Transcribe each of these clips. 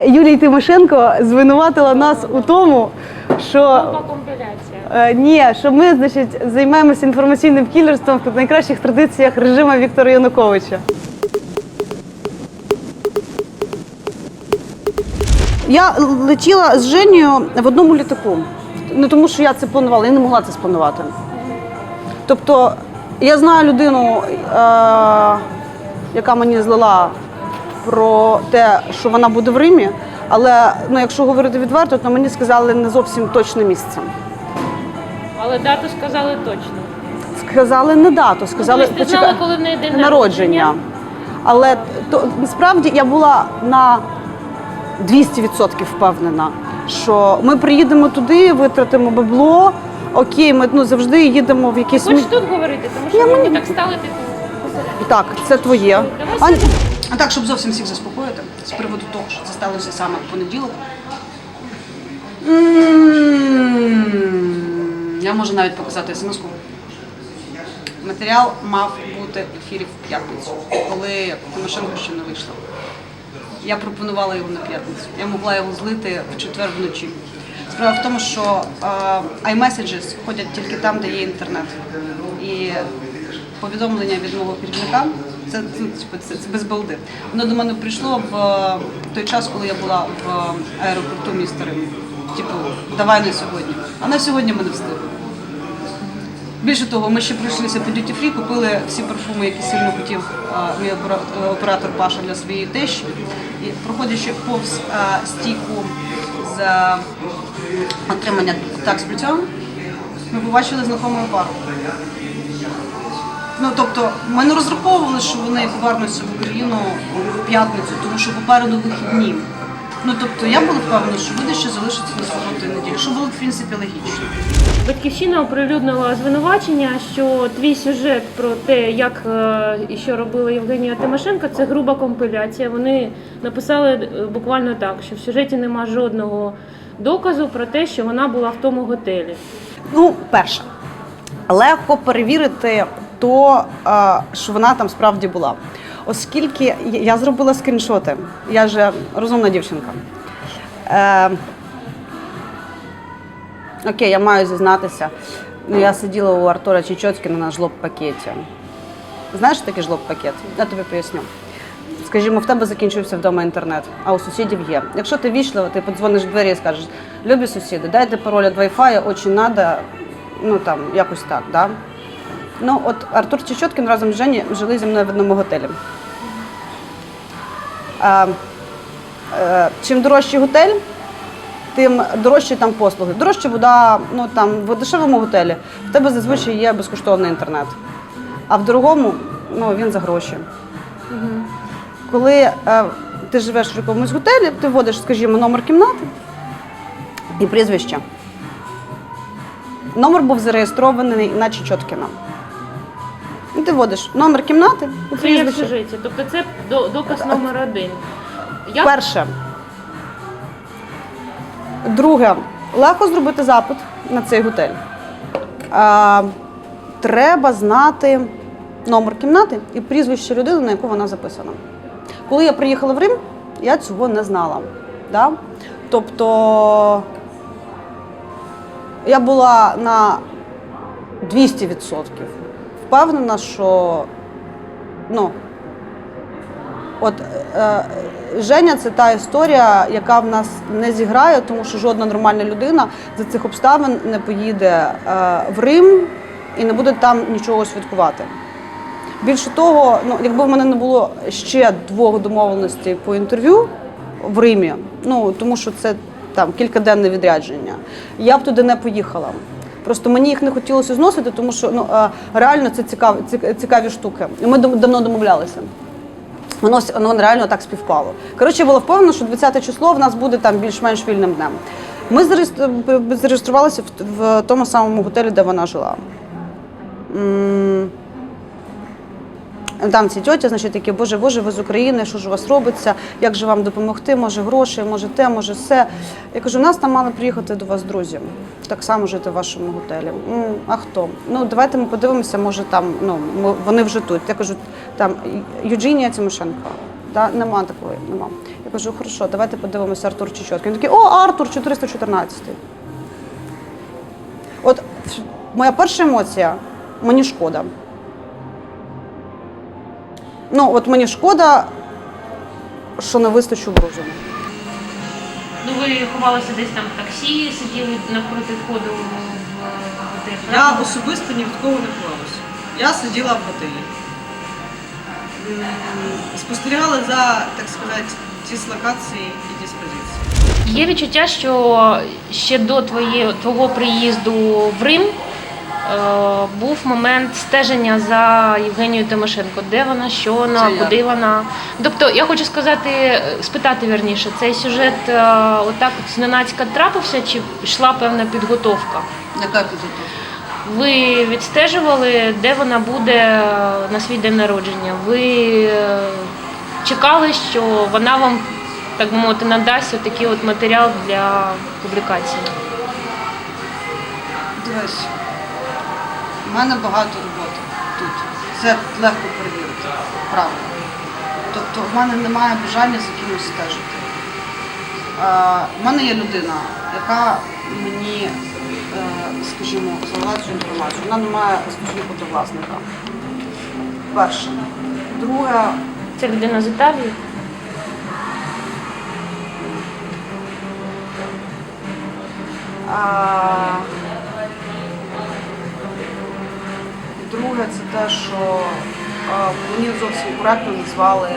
Юлія Тимошенко звинуватила нас у тому, що е, ні, що ми, значить, займаємося інформаційним кілерством в найкращих традиціях режиму Віктора Януковича. Я летіла з Женєю в одному літаку. Не тому, що я це планувала, я не могла це спланувати. Тобто, я знаю людину, е, яка мені злила про те, що вона буде в Римі, але ну, якщо говорити відверто, то мені сказали не зовсім точне місце. Але дату сказали точно. Сказали не дату, сказали тобто ти знала, коли в неї день народження. Але то насправді я була на 200% впевнена, що ми приїдемо туди, витратимо бабло. Окей, ми ну, завжди їдемо в якісь Хочеш тут говорити, тому що Я мені мені- так стали типу. Так, це твоє. Давай А, а так, щоб зовсім всіх заспокоїти, з приводу того, що це сталося саме в понеділок. Я можу навіть показати смс-ку. Матеріал мав бути в ефірі в п'ятницю, коли Тимошенко ще не вийшла. Я пропонувала його на п'ятницю. Я могла його злити в четвер вночі. Справа в тому, що е, iMessages ходять тільки там, де є інтернет. І повідомлення від мого керівника це, типу, це, це без балди. Воно до мене прийшло в е, той час, коли я була в е, аеропорту міста. Типу, давай на сьогодні. А на сьогодні ми не встигли. Більше того, ми ще пройшлися по Duty Free, купили всі парфуми, які сильно хотів а, мій оператор Паша для своєї тещі. І проходячи повз а, стійку за отримання такс плюсом, ми побачили знайому пару. Ну тобто, ми не розраховували, що вони повернуться в Україну в п'ятницю, тому що попереду вихідні. Ну тобто я була впевнена, що люди ще залишаться на суботу і неділю, що було в принципі логічно. Батьківщина оприлюднила звинувачення, що твій сюжет про те, як е, і що робила Євгенія Тимошенко, це груба компиляція. Вони написали е, буквально так, що в сюжеті нема жодного доказу про те, що вона була в тому готелі. Ну, перше, легко перевірити то, е, що вона там справді була. Оскільки я- зробила скріншоти, я же розумна дівчинка. Е, окей, я маю зізнатися. Ну, я сиділа у Артура Чечоцькіна на жлоб-пакеті. Знаєш таке жлоб-пакет? Я тобі поясню. Скажімо, в тебе закінчився вдома інтернет, а у сусідів є. Якщо ти вічливо, ти подзвониш в двері і скажеш, любі сусіди, дайте пароль від Wi-Fi, очень надо, ну там, якось так, да? Ну, от Артур Чечоткін разом з Жені жили зі мною в одному готелі. А, е, чим дорожчий готель, тим дорожчі там послуги. Дорожча вода, ну там в дешевому готелі в тебе зазвичай є безкоштовний інтернет. А в дорогому ну, він за гроші. Коли е, ти живеш в якомусь готелі, ти вводиш, скажімо, номер кімнати і прізвище. Номер був зареєстрований на Чечоткіна. Ти вводиш номер кімнати і Це є прізвище. сюжеті. Тобто це до- доказ номер один. Я Перше. Друге, легко зробити запит на цей готель. А, треба знати номер кімнати і прізвище людини, на яку вона записана. Коли я приїхала в Рим, я цього не знала. Да? Тобто я була на 200% впевнена, що ну, От е, Женя це та історія, яка в нас не зіграє, тому що жодна нормальна людина за цих обставин не поїде е, в Рим і не буде там нічого святкувати. Більше того, ну якби в мене не було ще двох домовленостей по інтерв'ю в Римі, ну тому що це там кількаденне відрядження, я б туди не поїхала. Просто мені їх не хотілося зносити, тому що ну реально це цікаві, цікаві штуки. І ми давно домовлялися. Воно, воно реально так співпало. Коротше, я була впевнена, що 20 число в нас буде там більш-менш вільним днем. Ми зареєстру- зареєструвалися в тому самому готелі, де вона жила. Там ці тьоті, значить, такі, боже, боже, ви з України, що ж у вас робиться, як же вам допомогти, може гроші, може те, може все. Я кажу, у нас там мали приїхати до вас друзі, так само жити в вашому готелі. «М, А хто? Ну, давайте ми подивимося, може там, ну, вони вже тут. Я кажу, там Юджинія Тимошенко. Да? Нема такої, нема. Я кажу, хорошо, давайте подивимося Артур Чечоткін. Він такий, о, Артур 414. От моя перша емоція мені шкода. Ну, от мені шкода, що не вистачу Брузину. Ну ви ховалися десь там в таксі, сиділи навпроти входу в готель. Я особисто ні від кого не ховалася. Я сиділа в готелі. М, Спостерігала за, так сказати, дислокацією і диспозицією. Є відчуття, що ще до твоє, твого приїзду в Рим був момент стеження за Євгенією Тимошенко. Де вона, що вона, Це я. куди вона. Тобто, я хочу сказати, спитати вірніше, цей сюжет е, отак от зненацька трапився, чи йшла певна підготовка? Яка підготовка? Ви відстежували, де вона буде е, на свій день народження. Ви е, чекали, що вона вам, так би мовити, надасть такий от матеріал для публікації. Дивись, у мене багато роботи тут. Це легко перевірити, правда. Тобто в мене немає бажання за кимось стежити. У мене є людина, яка мені, е, скажімо, цю інформацію. Вона не має стосунку до власника. Перше. Друге, Це людина з Італії. А, Друге, це те, що мені зовсім коректно назвали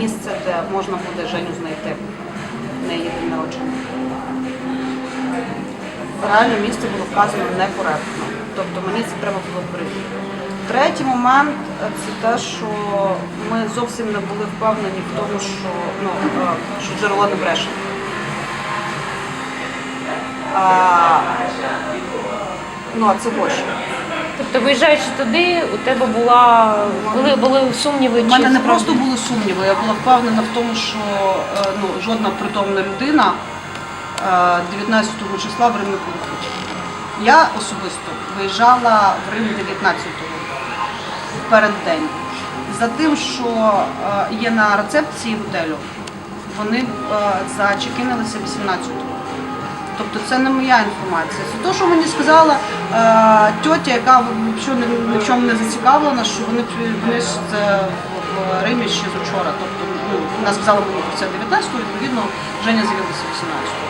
місце, де можна буде Женю знайти на її народження. Реально місце було вказано некоректно. Тобто мені це треба було перевірити. Третій момент е, це те, що ми зовсім не були впевнені в тому, що, ну, е, що джерело не бреше. А, ну, а це гроші. Тобто, виїжджаючи туди, у тебе була були, були сумніви. У мене не справді- просто були сумніви, я була впевнена в тому, що е, ну, жодна притомна людина е, 19 числа в Рим не поїхала. Я особисто виїжджала в Рим 19-го перед день. За тим, що е, є на рецепції готелю, вони е, зачекінилися 18-го. Тобто це не моя інформація. Це те, що мені сказала е, тьотя, яка ні в чому не зацікавлена, що вони вони ж це в Римі ще з учора. Тобто ну, вона сказала мені про це 19-го, відповідно, Женя з'явилася 18-го.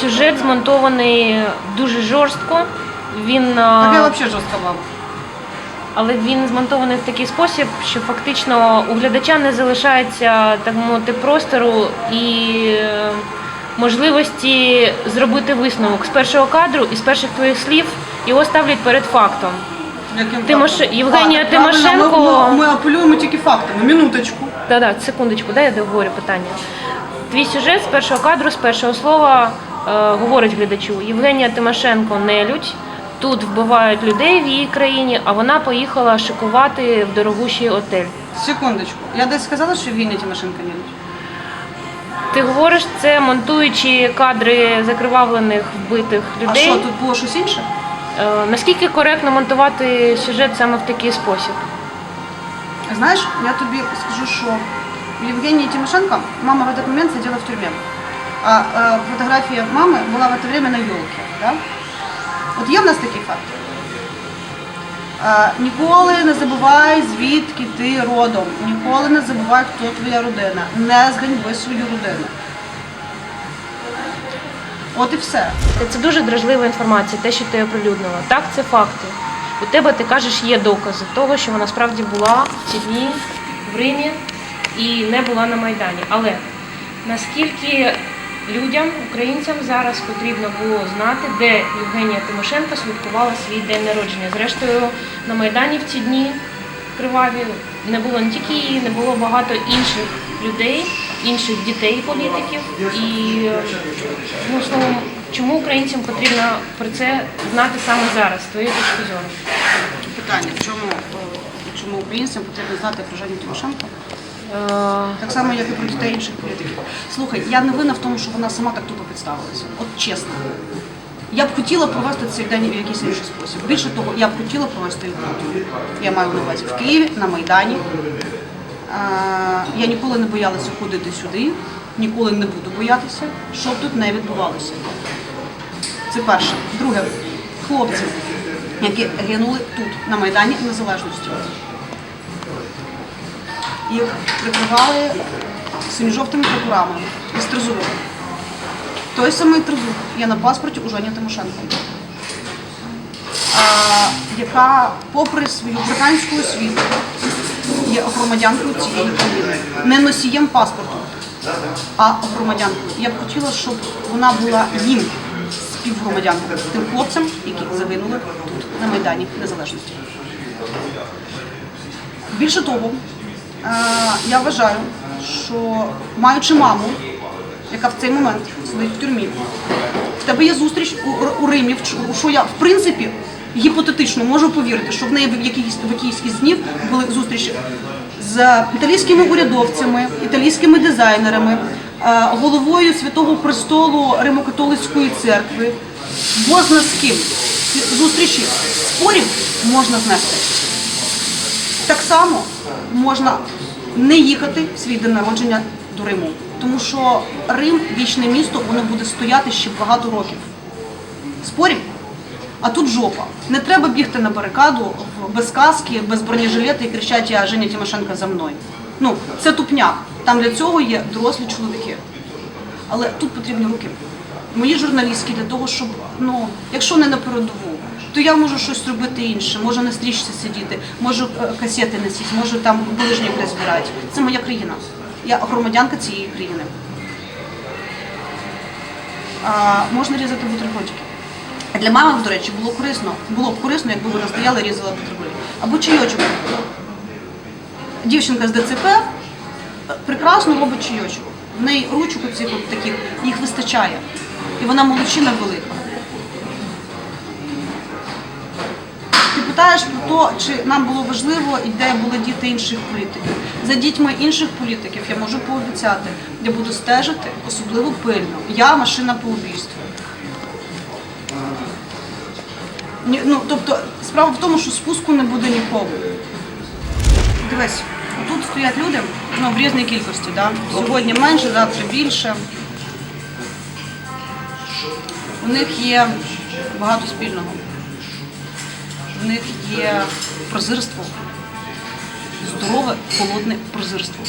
Сюжет змонтований дуже жорстко. Він, Так я взагалі жорстка баба. Але він змонтований в такий спосіб, що фактично у глядача не залишається так мовити простору і е, можливості зробити висновок з першого кадру і з перших твоїх слів його ставлять перед фактом. Яким Тимош- фактом? Євгенія правильно, Тимошенко- Ми, ми, ми апелюємо тільки фактами. Минуточку. Да, да, секундочку, дай я договорю питання. Твій сюжет з першого кадру, з першого слова е, говорить глядачу: Євгенія Тимошенко нелюдь. Тут вбивають людей в її країні, а вона поїхала шикувати в дорогущий отель. Секундочку. Я десь сказала, що Євгенія Тимошенко не любить? Ти говориш це, монтуючи кадри закривавлених вбитих А людей. що, тут було щось інше? Е, наскільки коректно монтувати сюжет саме в такий спосіб? Знаешь, я тобі скажу, що Евгения Тимошенко, мама в этот момент сидела в тюрьме. А э, фотографія мами була в это время на елке. Да? От є в нас такий факт. Е, ніколи не забувай, звідки ти родом. Ніколи не забувай, хто твоя родина. Не зганьби свою родину. От і все. Це дуже дражлива інформація, те, що ти оприлюднила. Так, це факти. У тебе ти кажеш, є докази того, що вона справді була в ці дні в Римі і не була на Майдані. Але наскільки людям, українцям зараз потрібно було знати, де Євгенія Тимошенко святкувала свій день народження. Зрештою, на Майдані в ці дні криваві не було не тільки її, не було багато інших людей, інших дітей політиків. І ну, словом, чому українцям потрібно про це знати саме зараз, з точки зору? Питання, чому, чому українцям потрібно знати про Женю Тимошенко? Е, Так само, як і про дітей інших політиків. Слухай, я не винна в тому, що вона сама так тупо підставилася. От чесно. Я б хотіла провести цей день в якийсь інший спосіб. Більше того, я б хотіла провести його. Я маю на увазі в Києві, на Майдані. Е, Я ніколи не боялася ходити сюди, ніколи не буду боятися, що б тут не відбувалося. Це перше. Друге, хлопці, які гинули тут, на Майдані Незалежності. Їх прикривали синьо-жовтими прапорами із тризубом. Той самий тризуб є на паспорті у Жені Тимошенко, яка, попри свою британську освіту, є громадянкою цієї країни, не носієм паспорту, а громадянкою. Я б хотіла, щоб вона була їм співгромадянкою, тим хлопцям, які загинули тут, на Майдані Незалежності. Більше того, я вважаю, що маючи маму, яка в цей момент сидить в тюрмі, в тебе є зустріч у, у Римі, що я в принципі гіпотетично можу повірити, що в неї в якійсь в якійсь днів були зустрічі з італійськими урядовцями, італійськими дизайнерами, е, головою Святого Престолу Римо-католицької церкви, бозна з ким. Зустрічі спорів можна знести. Так само можна не їхати в свій день народження до Риму, тому що Рим вічне місто, воно буде стояти ще багато років. Спорів? А тут жопа. Не треба бігти на барикаду без каски, без бронежилета і кричати Я Женя Тимошенко за мною. Ну, це тупняк. Там для цього є дорослі чоловіки. Але тут потрібні руки. Мої журналістські для того, щоб, ну, якщо не на передову, то я можу щось робити інше, можу на стрічці сидіти, можу е, касети носити, можу там булижник десь збирати. Це моя країна. Я громадянка цієї країни. А, можна різати бутербродики. Для мами, до речі, було корисно. Було б корисно, якби вона стояла і різала бутерброди. Або чайочок. Дівчинка з ДЦП е, прекрасно робить чайочок. В неї ручок оцих от таких, їх вистачає. І вона молодчина велика. Ти питаєш про те, чи нам було важливо і де були діти інших політиків. За дітьми інших політиків я можу пообіцяти, я буду стежити особливо пильно. Я машина по убійству. Ну, тобто, справа в тому, що спуску не буде ніколи. Дивись, тут стоять люди ну, в різній кількості. Да? Сьогодні менше, завтра більше. У них є багато спільного. В них є прозирство, здорове, холодне прозирство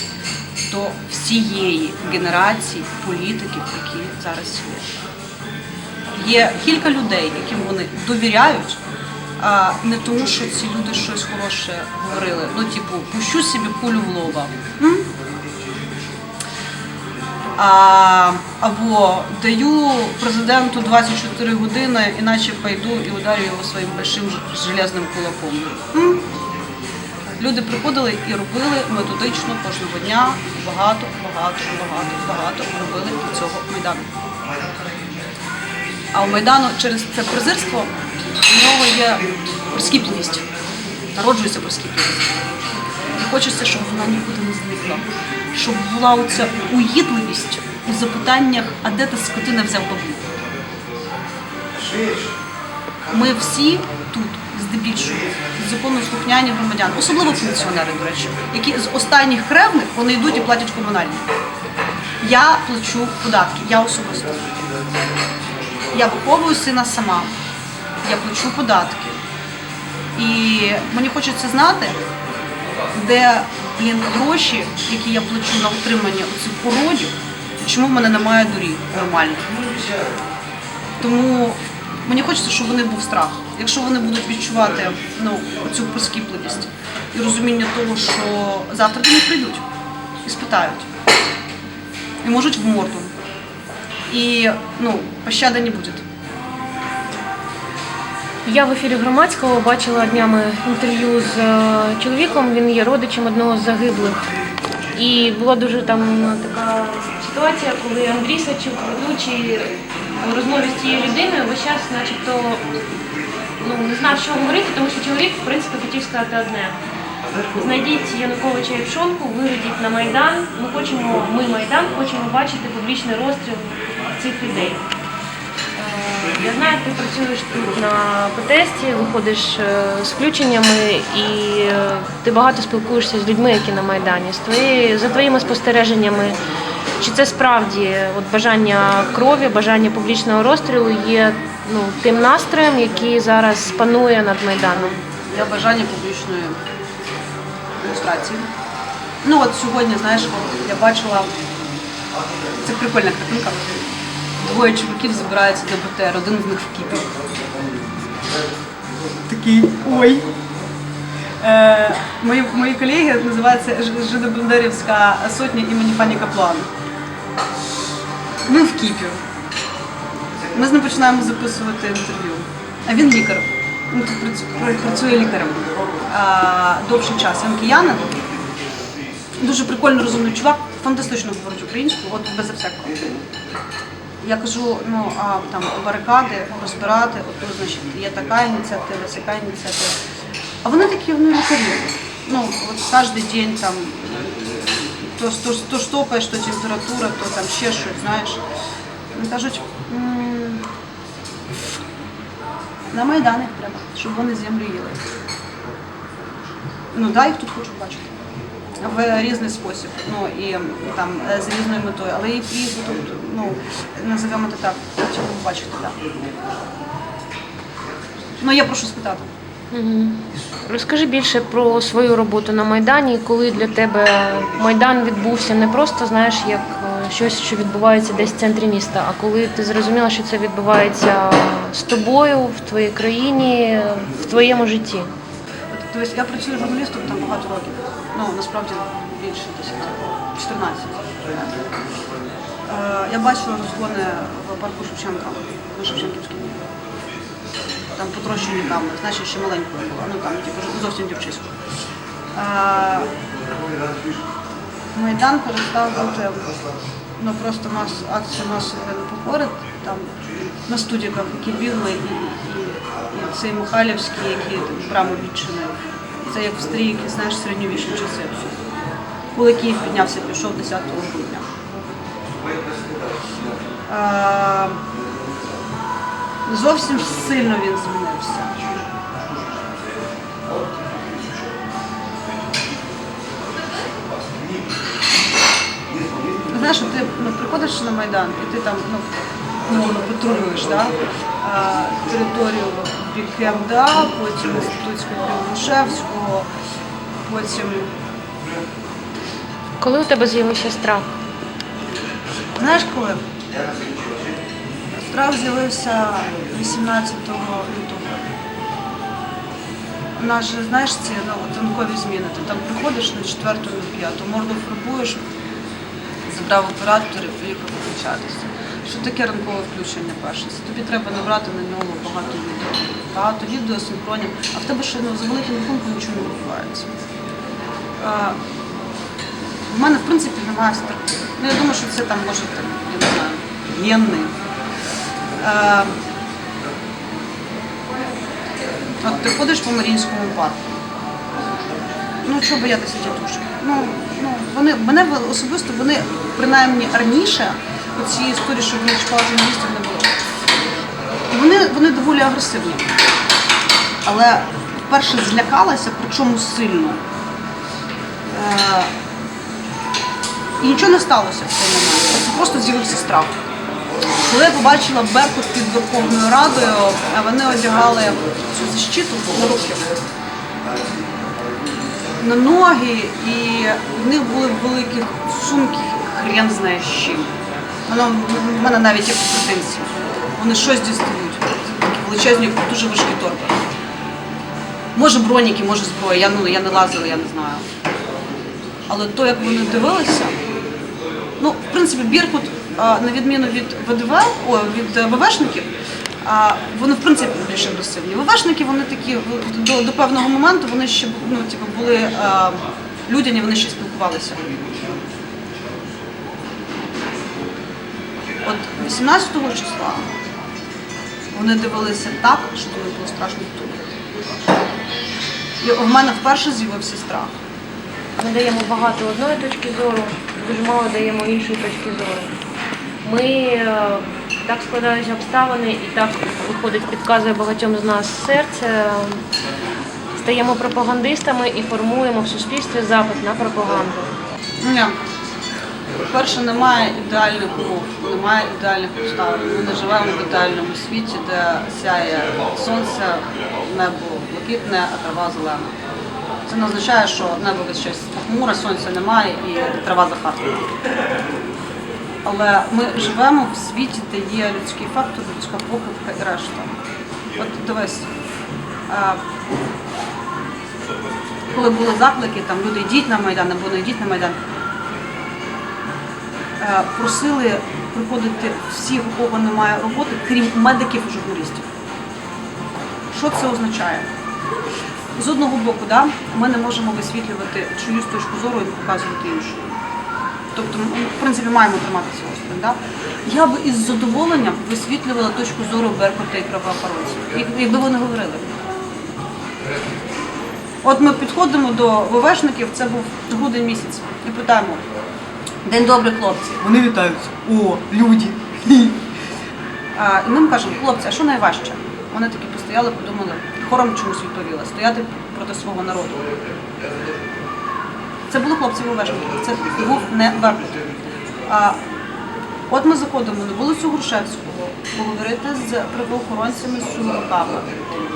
до всієї генерації політиків, які зараз є. Є кілька людей, яким вони довіряють, а не тому, що ці люди щось хороше говорили. Ну, типу, пущу собі кулю в лоба. Або даю президенту 24 години, іначе пойду і ударю його своїм большим железним кулаком. Люди приходили і робили методично кожного дня багато, багато, багато, багато робили для цього майдану. А у Майдану через це презирство у нього є прискіпливість, народжується прискіпливість. І хочеться, щоб вона нікуди не зникла, щоб була оця уїдливість у запитаннях, а де ти скотина взяв баблю. Ми всі тут, здебільшого, законослухняні громадяни, особливо пенсіонери, до речі, які з останніх кревних вони йдуть і платять комунальні. Я плачу податки, я особисто. Я виховую сина сама, я плачу податки. І мені хочеться знати, де блін, гроші, які я плачу на утримання цих уродів, чому в мене немає доріг нормальних. Тому мені хочеться, щоб вони був страх. Якщо вони будуть відчувати ну, цю прискіпливість і розуміння того, що завтра до них прийдуть і спитають, і можуть в морду. І ну, пощади не буде. Я в ефірі громадського бачила днями інтерв'ю з е, чоловіком. Він є родичем одного з загиблих. І була дуже там така ситуація, коли Андрій Сачук, ведучий у розмові з цією людиною, весь час, начебто, ну не знав, що говорити, тому що чоловік, в принципі, хотів сказати одне. Знайдіть Януковича і Пшонку, виведіть на Майдан. Ми хочемо, ми Майдан, хочемо бачити публічний розстріл цих людей. Я знаю, ти працюєш тут на ПТСті, виходиш е, з включеннями і е, ти багато спілкуєшся з людьми, які на Майдані. З твої, за твоїми спостереженнями, чи це справді от бажання крові, бажання публічного розстрілу є ну, тим настроєм, який зараз панує над Майданом? Я бажання публічної ілюстрації. Ну от сьогодні, знаєш, я бачила, це прикольна картинка. Двоє чоловіків збираються до БТР, один з них в кіпі. Такий ой. Е, мої, мої колеги називаються Жидобандерівська сотня імені пані Каплан. Ми в кіпі. Ми з ним починаємо записувати інтерв'ю. А він лікар. Він тут працює лікарем а, довший час. Він киянин. Дуже прикольно розумний чувак, фантастично говорить українською, от без всякого. Я кажу, ну а там барикади розбирати, от значить, є така ініціатива, сяка ініціатива. А вони такі ну, лікарі. Ну, от кожен день там то, то, то штопаєш, то температура, то там ще щось, знаєш. Вони кажуть, на Майдан їх треба, щоб вони землю їли. Ну да, їх тут хочу бачити. В різний спосіб. Ну і там е, з різною метою. Але їх їх тут, ну, називаємо це так, хотіли б бачити, так. Ну я прошу спитати. Розкажи більше про свою роботу на Майдані, коли для тебе Майдан відбувся не просто знаєш як е, щось, що відбувається десь в центрі міста, а коли ти зрозуміла, що це відбувається з тобою, в твоїй країні, в твоєму житті. Тобто я працюю журналістом там багато років. Ну, насправді більше 10, 14. Е, Я бачила розгони в парку Шевченка на Шевченківській. Там потрощені камери, значить ще маленькою була, ну там типу зовсім дівчисько. Е, Майдан перестав бути ну, просто мас, акція масової непокори, там на студіках, які бігли, і, і, і цей Михайлівський, який брами відчинив. Це як в старі, які, знаєш, середньовічні часи. Коли Київ піднявся, пішов 10 грудня. Е, зовсім сильно він змінився. Знаєш, ти ну, приходиш на Майдан і ти там ну, умовно патрулюєш да? а, територію бік КМДА, потім Інститутського Грушевського, потім Коли у тебе з'явився страх? Знаєш коли? Страх з'явився 18 лютого. У нас же, знаєш, ці ну, от ранкові зміни. Ти там приходиш на 4 на 5, морду фарбуєш, забрав оператор і поїхав включатися. Що таке ранкове включення перше? Це тобі треба набрати на нього багато відео. Багато відео, синхронів, а в тебе ще ну, за великим рахунком нічого не відбувається. У мене, в принципі, немає страху. Ну, я думаю, що це там може там, я не знаю, генний. От ти ходиш по Маріїнському парку. Ну, чого боятися тітушки? Ну, ну, вони, мене особисто, вони, принаймні раніше, у цій історії, що вони чекали журналістів, не було. Вони, вони доволі агресивні. Але вперше злякалася, причому сильно. Е, і нічого не сталося в цей момент. Це просто з'явився страх. Коли я побачила Беркут під Верховною Радою, вони одягали цю защиту на руки, на ноги, і в них були великі сумки, хрен знає з чим. Воно в мене навіть є претензії. Вони щось дістають. Такі величезні, дуже важкі торби. Може броніки, може зброя. Я, ну, я не лазила, я не знаю. Але то, як вони дивилися, ну, в принципі, Біркут, на відміну від ВДВ, о, від е, ВВшників, вони в принципі більш агресивні. ВВшники вони такі до, до певного моменту вони ще ну, типу, були людяні, вони ще спілкувалися. От 18 числа вони дивилися так, що тобі було страшно тут. І в мене вперше з'явився страх. Ми даємо багато одної точки зору, дуже мало даємо іншої точки зору. Ми е, так складаються обставини, і так виходить, підказує багатьом з нас серце. Стаємо пропагандистами і формуємо в суспільстві запит на пропаганду. По-перше, немає ідеальних умов, немає ідеальних обставин. Ми не живемо в ідеальному світі, де сяє сонце, небо блакитне, а трава зелена. Це не означає, що небо весь час похмуре, сонця немає і трава захаркана. Але ми живемо в світі, де є людський фактор, людська похибка і решта. От дивись, коли були заклики, там люди йдіть на Майдан або не йдіть на Майдан, просили приходити всіх, у кого немає роботи, крім медиків і журналістів. Що це означає? З одного боку, да, ми не можемо висвітлювати чиюсь точку зору і показувати іншу. Тобто, ми, в принципі, маємо триматися осторонь. Да? Я би із задоволенням висвітлювала точку зору Беркута і правоохоронців, якби вони говорили. От ми підходимо до ВВшників, це був грудень місяць, і питаємо: День добрий, хлопці. Вони вітаються. О, люди. А, і ми їм кажемо, хлопці, а що найважче? Вони такі постояли, подумали, хором чомусь відповіли, стояти проти свого народу. Це були хлопці ВВшники, це був не Беркут. От ми заходимо на вулицю Грушевського, поговорити з правоохоронцями з Сумаками.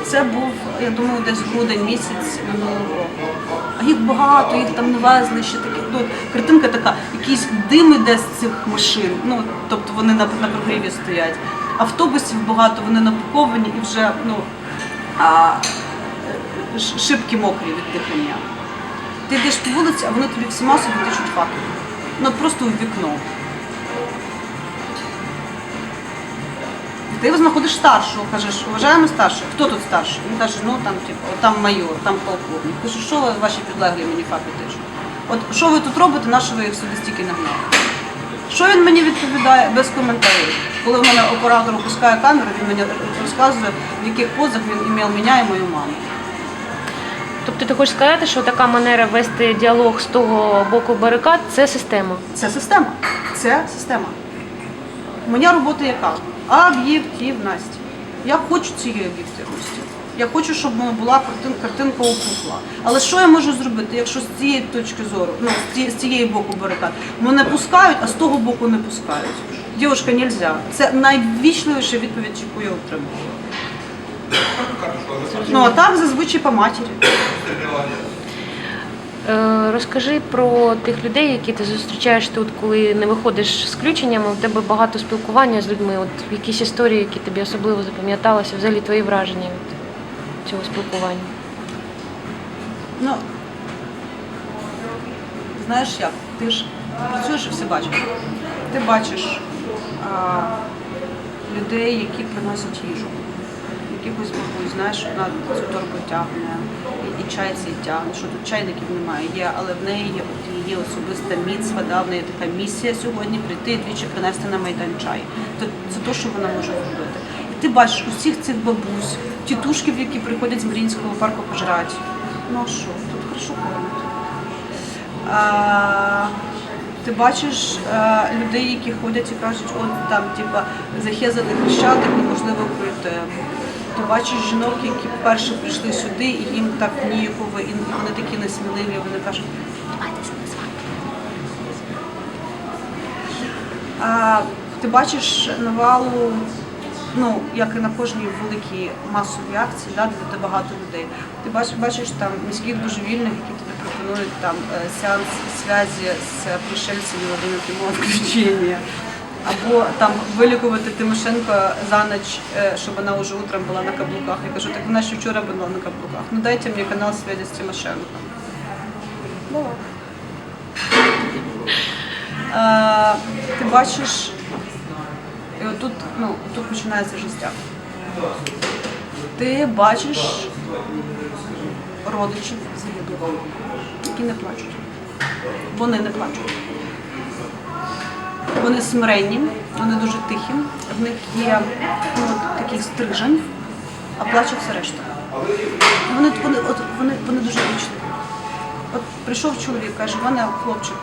Це був, я думаю, десь грудень місяць минулого року. А їх багато, їх там не везли ще такі. Ну, картинка така, якийсь дим іде з цих машин. Ну, тобто вони на, на прогріві стоять. Автобусів багато, вони напаковані і вже ну, а, шибки мокрі від дихання. Ти йдеш по вулиці, а вони тобі всіма собі тичуть факел. Ну просто в вікно. Ти знаходиш старшого, кажеш, вважаємо старшого. Хто тут старший? Він каже, ну там, типу, там майор, там полковник. Кажу, що ви ваші підлеглі мені факти тичуть? От що ви тут робите, на що ви їх сюди стільки нагнали? Що він мені відповідає без коментарів? Коли в мене оператор опускає камеру, він мені розказує, в яких позах він ім'яв мене і мою маму. Тобто ти хочеш сказати, що така манера вести діалог з того боку барикад це система. Це система. Це система. Моя робота яка? Об'єктивність. Я хочу цієї об'єктивності. Я хочу, щоб була картин, картинка опухла. Але що я можу зробити, якщо з цієї точки зору, ну з цієї, з цієї боку барикад, мене пускають, а з того боку не пускають. Дівушка, нельзя. Це найвічливіша відповідь, яку я отримала. Ну а так зазвичай по матері. Е, Розкажи про тих людей, які ти зустрічаєш тут, коли не виходиш з включеннями. У тебе багато спілкування з людьми. От якісь історії, які тобі особливо запам'яталися, взагалі твої враження від цього спілкування. Ну, знаєш як, ти ж працюєш і все бачиш. Ти бачиш а, людей, які приносять їжу. Якихось бабусь, знаєш, вона цю торбу тягне, і, чай цей тягне, що тут чайників немає, є, але в неї є, от її особиста міцва, да, в неї така місія сьогодні прийти і двічі принести на майдан чай. Це, це те, що вона може зробити. І ти бачиш усіх цих бабусь, тітушків, які приходять з Марінського парку пожрати. Ну а що, тут хорошо. А, ти бачиш е, людей, які ходять і кажуть, от там, типа, захезали хрещатик, неможливо пройти. Ти бачиш жінок, які вперше прийшли сюди, і їм так ніяково, і вони такі несміливі, вони кажуть, давайте. А, ти бачиш навалу, ну, як і на кожній великій масовій акції, да, де багато людей. Ти бачиш, бачиш там міських божевільних, які тобі пропонують там е, сеанс зв'язі з пришельцями в один включення. Або там вилікувати Тимошенко за ніч, е, щоб вона вже утром була на каблуках. Я кажу, так вона ще вчора була на каблуках. Ну дайте мені канал зв'язі з Тимошенко. Була. Е, ти бачиш, і отут, ну, тут починається життя. Ти бачиш родичів загиблих, які не плачуть. Вони не плачуть. Вони смиренні, вони дуже тихі, в них є ну, такий стрижень, а плаче все решта. Вони, вони, от, вони, вони дуже вічливі. От прийшов чоловік, каже, в мене хлопчик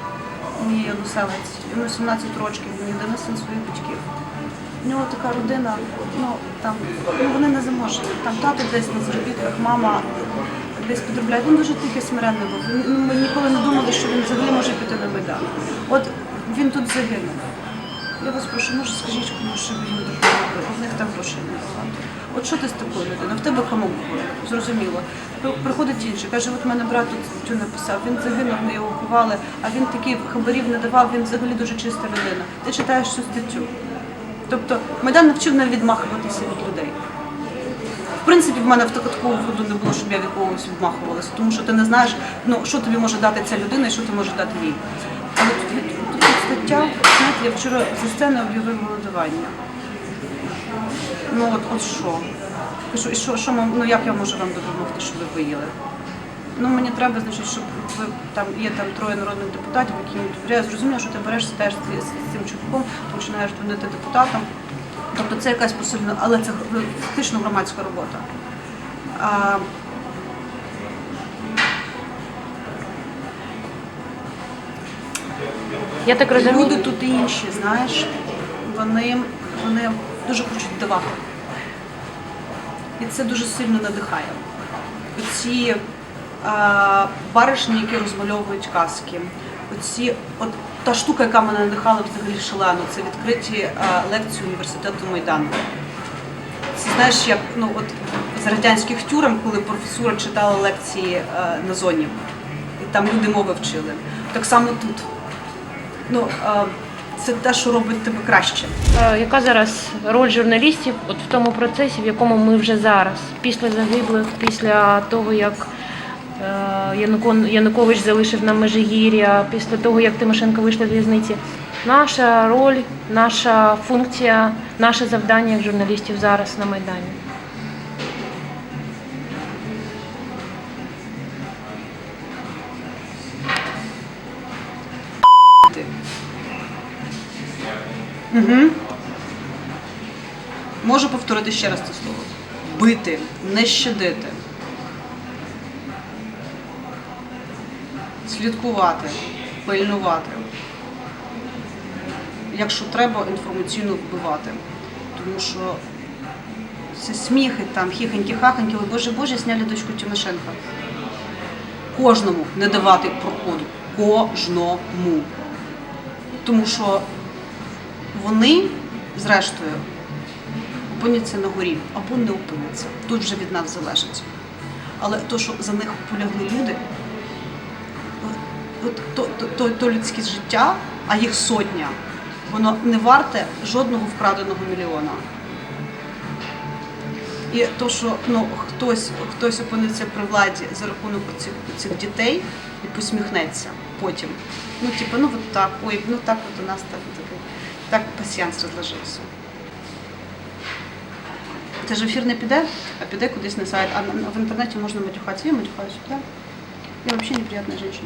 мій односелець. Йому 17 років, він єдиний син своїх батьків. У нього така родина, ну там ну вони не заможні. Там тато десь на заробітках, мама десь підробляє. Він дуже тихий смиренний був. Ми ніколи не думали, що він взагалі може піти на майдан. От він тут загинув. Я вас прошу, може скажіть комусь, щоб їм допомогли. У них там грошей не багато. От що ти з такою людиною? В тебе кому? Зрозуміло. Приходить інший, каже, от мене брат тут статтю написав, він загинув, ми його ховали, а він такий хабарів не давав, він взагалі дуже чиста людина. Ти читаєш цю статтю. Тобто Майдан навчив не відмахуватися від людей. В принципі, в мене в такого ходу не було, щоб я від когось відмахувалася, тому що ти не знаєш, ну, що тобі може дати ця людина і що ти можеш дати їй. Стаття, знаєте, я вчора зі сцени об'явив голодування. Ну от, от що? Що, і що, що ну, як я можу вам допомогти, щоб ви виїли? Ну мені треба, значить, щоб ви там є там троє народних депутатів, які мені довіряють. Зрозуміло, що ти береш сідаєш з, з цим чоловіком, починаєш дзвонити депутатам. Тобто це якась посильна, але це фактично громадська робота. А, Я так розумію. люди тут інші, знаєш, вони, вони дуже хочуть давати. І це дуже сильно надихає. Оці а, баришні, які розмальовують казки, оці, от та штука, яка мене надихала взагалі шалено, це відкриті а, лекції університету Майдану. Це знаєш, як ну от з радянських тюрем, коли професура читала лекції е, на зоні, і там люди мови вчили. Так само тут. Ну, це те, що робить тебе краще. Е, Яка зараз роль журналістів от в тому процесі, в якому ми вже зараз, після загиблих, після того, як е, Янукович залишив нам Межигір'я, після того, як Тимошенко вийшла з в'язниці? Наша роль, наша функція, наше завдання як журналістів зараз на Майдані. Угу. Можу повторити ще раз це слово. Бити, не щадити. Слідкувати, пильнувати. Якщо треба, інформаційно вбивати. Тому що це сміхи, там, хіхоньки-хахоньки, ой, боже, боже, зняли дочку Тимошенка. Кожному не давати проходу. Кожному. Тому що вони, зрештою, опиняться на горі або не опиняться. Тут вже від нас залежить. Але то, що за них полягли люди, то, то, то, то людське життя, а їх сотня, воно не варте жодного вкраденого мільйона. І то, що ну, хтось, хтось опиниться при владі за рахунок цих, цих дітей і посміхнеться потім. Ну, типу, ну от так, ой, ну так от у нас так, так, так пасіянс розложився. Це ж ефір не піде, а піде кудись на сайт. А на- в інтернеті можна матюхатися. Я матюхаюся, так? Я взагалі неприятна жінка.